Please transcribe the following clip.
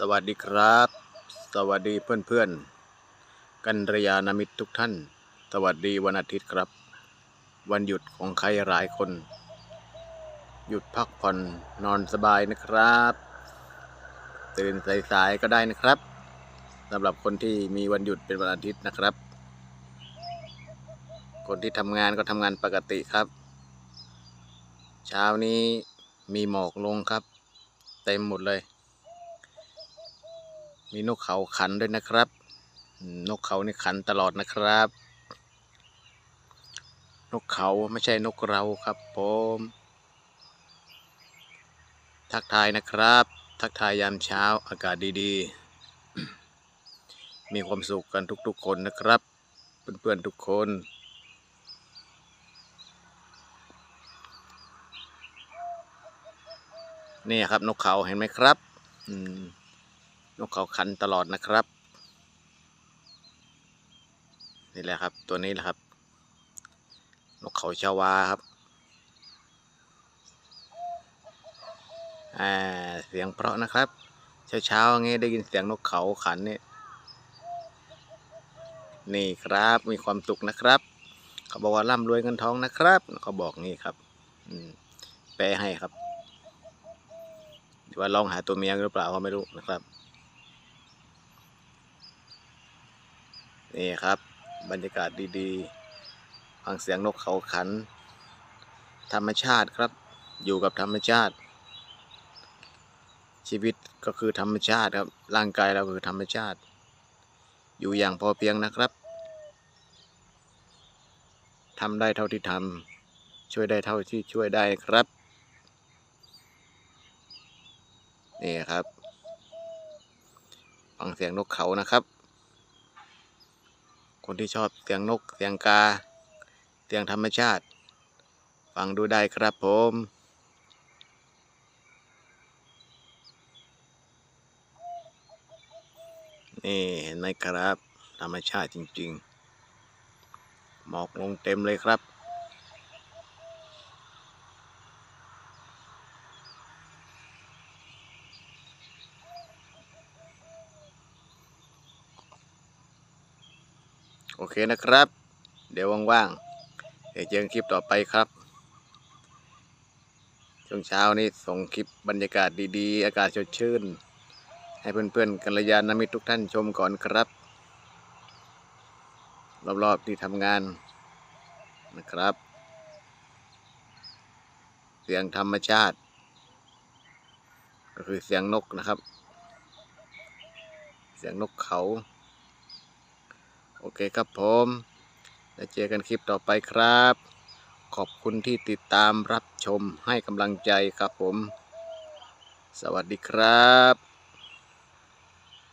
สวัสดีครับ สวัสดีเพื่อนเพื่อนกันรยานามิตรทุกท่าน สวัสดีวันอาทิตย์ครับ วันหยุดของใครหลายคน หยุดพักผ่อนนอนสบายนะครับ ตื่นสายๆก็ได้นะครับสำหรับคนที่มีวันหยุดเป็นวันอาทิตย์นะครับ คนที่ทำงานก็ทำงานปกติครับ เช้านี้มีหมอกลงครับ เต็มหมดเลย มีนกเขาขันด้วยนะครับ นกเขานี่ขันตลอดนะครับ นกเขาไม่ใช่นกเราครับผมทักทายนะครับ ทักทายยามเช้าอากาศดีๆ มีความสุขกันทุกๆคนนะครับ เพื่อนๆทุกคนนี่ครับนกเขาเห็นไหมครับ อืม นกเขาขันตลอดนะครับ นี่แหละครับ ตัวนี้แหละครับ นกเขาชาวาครับเสียงเพราะนะครับ เช้าเช้าๆงี้ได้ยินเสียงนกเขาขันเนี่ยนี่ครับมีความสุขนะครับ เขาบอกว่าร่ำรวยเงินทองนะครับ เขาบอกงี้ครับแปลให้ครับว่าลองหาตัวเมียหรือเปล่าก็ไม่รู้นะครับ นี่ครับ บรรยากาศดีๆ ฟังเสียงนกเขาขัน ธรรมชาติครับ อยู่กับธรรมชาติ ชีวิตก็คือธรรมชาติครับ ร่างกายเราคือธรรมชาติ อยู่อย่างพอเพียงนะครับทำได้เท่าที่ทำช่วยได้เท่าที่ช่วยได้ครับนี่ครับ ฟังเสียงนกเขานะครับ คนที่ชอบเสียงนกเสียงกา เสียงธรรมชาติ ฟังดูได้ครับผมนี่เห็นไหมครับ ธรรมชาติจริง ๆ หมอกลงเต็มเลยครับ โอเคนะครับ เดี๋ยวว่างๆเดี๋ยวเจอกันคลิปต่อไปครับ ช่วงเช้านี้ส่งคลิปบรรยากาศดีๆ อากาศสดชื่น ให้เพื่อนๆกัลยาณมิตรทุกท่านชมก่อนครับ รอบๆที่ทำงานนะครับ เสียงธรรมชาติ ก็คือเสียงนกนะครับ เสียงนกเขา โอเคครับผมแล้วเจอกันคลิปต่อไปครับ ขอบคุณที่ติดตามรับชมให้กำลังใจครับผม สวัสดีครับ